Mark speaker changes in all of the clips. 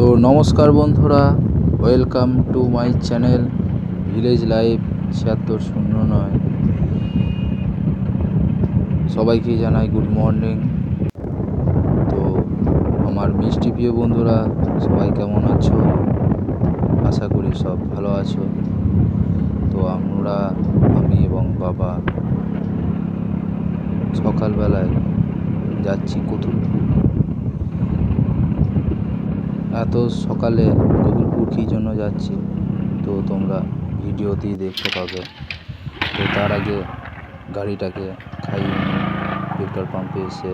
Speaker 1: তো নমস্কার বন্ধুরা welcome to my channel village life ছিয়াত্তর শূন্য নয়। সবাইকে জানাই গুড মর্নিং তো আমার মিষ্টি প্রিয় বন্ধুরা, সবাই কেমন আছো? আশা করি সব ভালো আছো। তো আমরা, আমি এবং বাবা সকালবেলায় যাচ্ছি কতুলপুর। এত সকালে কতুলপুর কী জন্য যাচ্ছি? তো তোমরা ভিডিওতেই দেখতে পাবে। তো তার আগে গাড়িটাকে খাইয়ে পেট্রোল পাম্পে এসে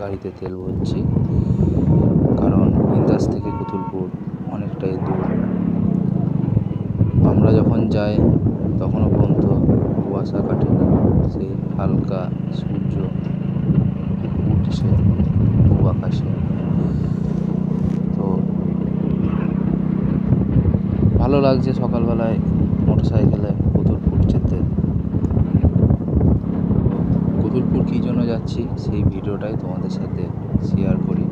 Speaker 1: গাড়িতে তেল ভরছি। কারণ ইন্দাস থেকে কতুলপুর অনেকটাই দূর। আমরা যখন যাই, তখনও পর্যন্ত কুয়াশা কাটে না। সেই হালকা সূর্য উঠছে পূব আকাশে তো ভালো লাগছে সকালবেলায় মোটর সাইকেলে কুতুরপুর যেতে। কতুলপুর কী জন্য যাচ্ছি সেই ভিডিওটাই তোমাদের সাথে শেয়ার করি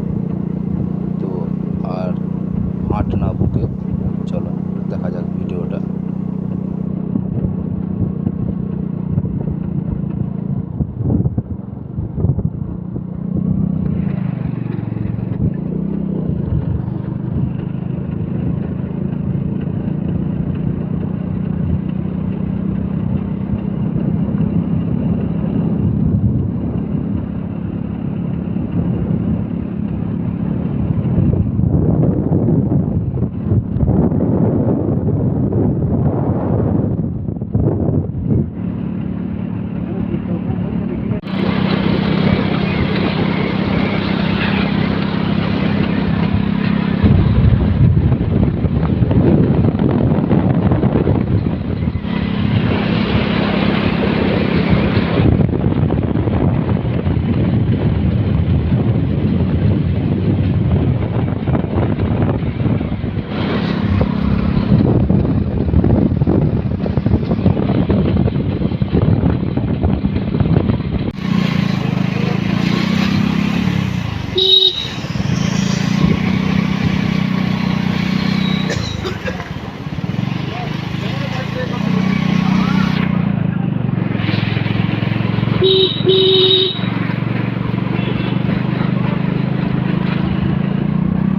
Speaker 1: তো আর হাট না বুকে চলো দেখা যাক ভিডিওটা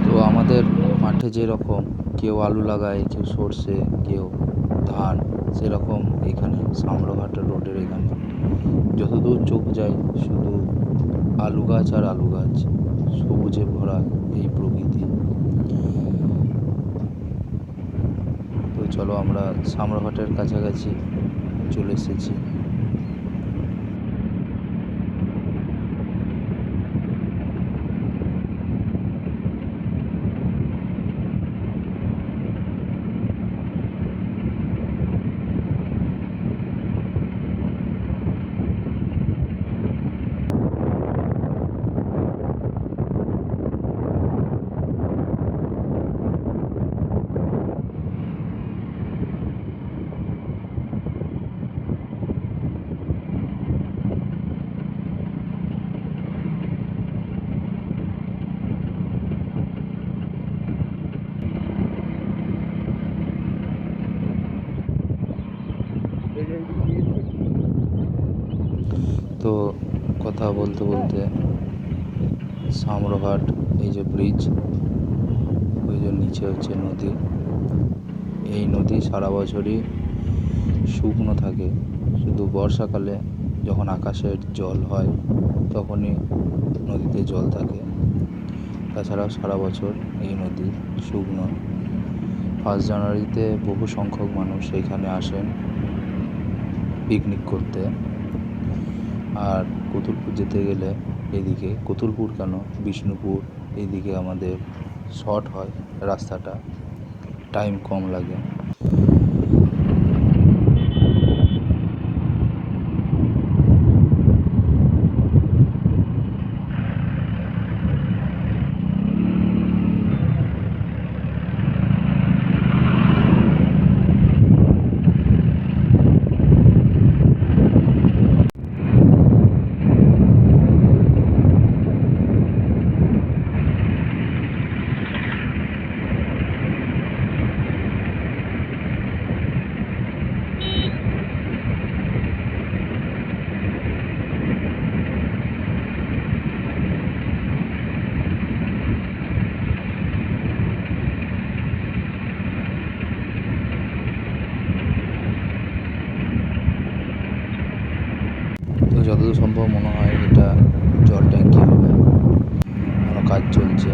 Speaker 1: তো আমাদের মাঠে যেরকম কেউ আলু লাগায়, কেউ সর্ষে, কেউ ধান, সেরকম এখানে সামরঘাটা রোডের এখানে। যতদূর চোখ যায়, শুধু আলু গাছ আর আলু গাছ, সবুজে ভরা এই প্রকৃতি। তো চলো আমরা সামরঘাটের কাছাকাছি চলে এসেছি তো কথা বলতে বলতে সামরঘাট, এই যে ব্রিজ ওই যে নিচে হচ্ছে নদী। এই নদী সারা বছরই শুকনো থাকে। শুধু বর্ষাকালে যখন আকাশের জল হয়, তখনই নদীতে জল থাকে। তাছাড়াও সারা বছর এই নদী শুকনো। ফার্স্ট জানুয়ারিতে বহু সংখ্যক মানুষ এখানে আসেন পিকনিক করতে। আর কতুলপুর যেতে গেলে এদিকে কতুলপুর কেন? বিষ্ণুপুর এদিকে আমাদের শর্ট হয় রাস্তাটা। টাইম কম লাগে। যতদূর সম্ভব মনে হয় এটা জল ট্যাঙ্কি হবে। এখনও কাজ চলছে।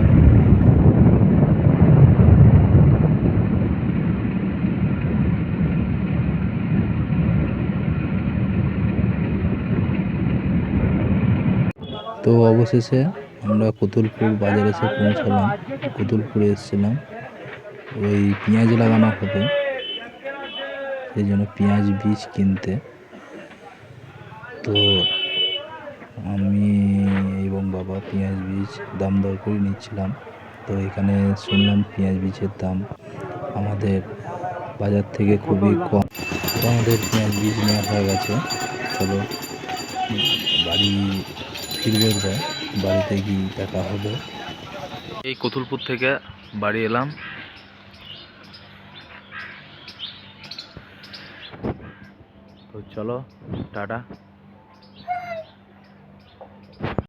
Speaker 1: তো অবশেষে আমরা কতুলপুর বাজারে এসে পৌঁছালাম। কতুলপুরে এসেছিলাম। ওই পেঁয়াজ লাগানো হবে। সেই জন্য পেঁয়াজ বীজ কিনতে। তো আমি এবং বাবা পেঁয়াজ বীজ দাম দর করে নিচ্ছিলাম। তো এখানে শুনলাম পেঁয়াজ বীজের দাম আমাদের বাজার থেকে খুবই কম। তো আমাদের পেঁয়াজ বীজ নেওয়া হয়ে গেছে। চলো বাড়ি ফিরবে বাড়িতে গিয়ে দেখা হবে। এই কতুলপুর থেকে বাড়ি এলাম। তো চলো, টাটা।